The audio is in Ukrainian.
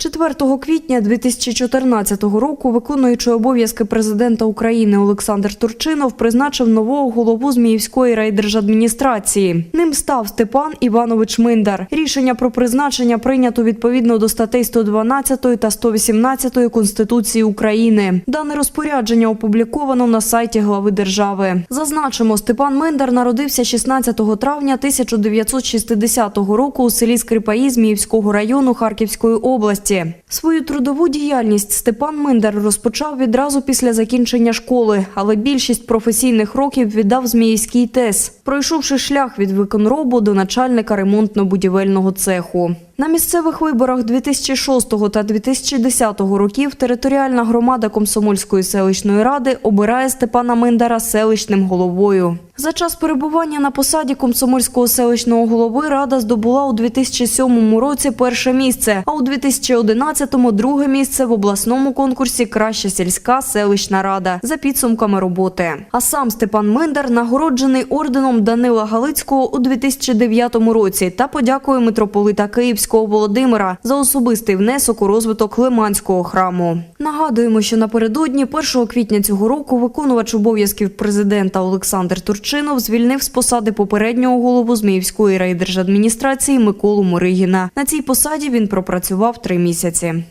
4 квітня 2014 року виконуючий обов'язки президента України Олександр Турчинов призначив нового голову Зміївської райдержадміністрації. Ним став Степан Іванович Миндар. Рішення про призначення прийнято відповідно до статей 112 та 118 Конституції України. Дане розпорядження опубліковано на сайті глави держави. Зазначимо, Степан Миндар народився 16 травня 1960 року у селі Скрипаї Зміївського району Харківської області. Свою трудову діяльність Степан Миндар розпочав відразу після закінчення школи, але більшість професійних років віддав Зміївський ТЕС, пройшовши шлях від виконробу до начальника ремонтно-будівельного цеху. На місцевих виборах 2006 та 2010 років територіальна громада Комсомольської селищної ради обирає Степана Миндара селищним головою. За час перебування на посаді комсомольського селищного голови рада здобула у 2007 році перше місце, а у 2011 – друге місце в обласному конкурсі Краща сільська селищна рада за підсумками роботи. А сам Степан Миндар нагороджений орденом Данила Галицького у 2009 році та подякує митрополита Київського Володимира за особистий внесок у розвиток Лиманського храму. Нагадуємо, що напередодні 1 квітня цього року виконувач обов'язків президента Олександр Турчинов звільнив з посади попереднього голову Зміївської райдержадміністрації Миколу Моригіна. На цій посаді він пропрацював три місяці.